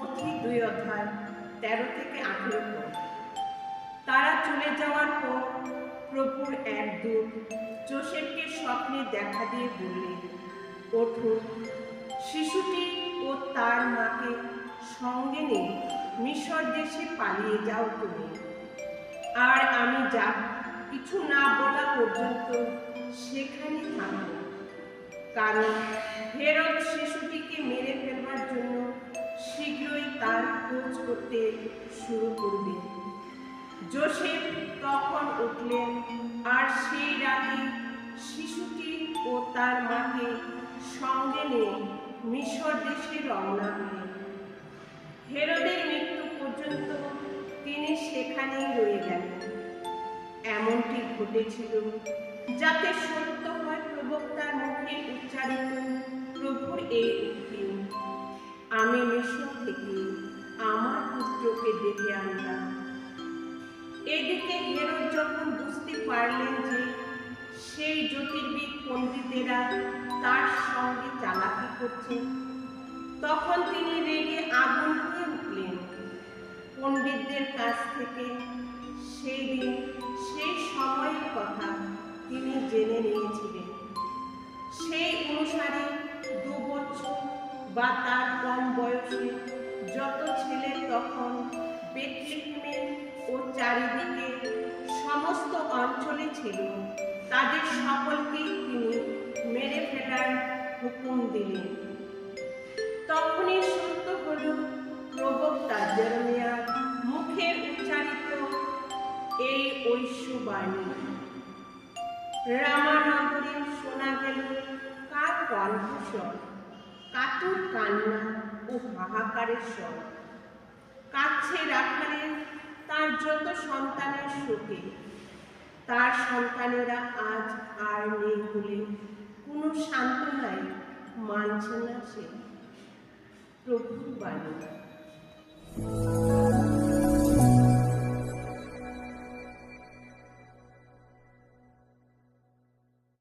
মধ্যে দুই অধ্যায় তেরো থেকে আঠেরো পদ। তারা চলে যাওয়ার পর প্রভুর এক দূত যোসেফকে স্বপ্নে দেখা দিয়ে বললেন ওঠো, শিশুটি ও তার মাকে সঙ্গে নিয়ে মিশর দেশে পালিয়ে যাও তুমি। আর আমি যা কিছু না বলা পর্যন্ত সেখানে থাকব। কারণ হেরত শিশুটিকে মেরে ফেলবার জন্য শীঘ্রই তার খোঁজ করতে শুরু করবে। যোসেফ তখন উঠলেন, আর সেই রাতে শিশুটি ও তার মাকে সঙ্গে নিয়ে মিশর দেশে রওনা হলেন। হেরদের মৃত্যু পর্যন্ত তিনি সেখানেই রয়ে গেলেন। এমনটি ঘটেছিল যাতে সত্য হয় প্রবক্তার মুখে উচ্চারিত প্রভুর এই ডেকে আনলাম এদিকে হেরোদ যখন বুঝতে পারলেন যে সেই জ্যোতির্বিদ পণ্ডিতেরা তার সঙ্গে চালাকি করছে, তখন তিনি রেগে আগুন হয়ে উঠলেন। পণ্ডিতদের কাছ থেকে সেই দিন, সেই সময়ের কথা তিনি জেনে নিয়েছিলেন। সেই অনুসারে দু বছর বা তার কম বয়সে যত ছেলে তখন বেতলেহেমে ও চারিদিকে সমস্ত অঞ্চলে ছিল। তাদের তিনি মেরে ফেলার হুকুম দিলেন। তখনই সত্য হল, প্রবক্তা জেরমিয়ার মুখের উচ্চারিত এই ঐশ্ববাণী রামানগরে শোনা গেল কার কণ্ঠস্বর কাতুর কান্না ও হাহাকারের স্বর। কাছে রাখালে তার যত সন্তানের শোকে তার সন্তানেরা আজ আর নেই বলে কোনো সান্ত্বনায় মানছে না সে। প্রভুর বাণী।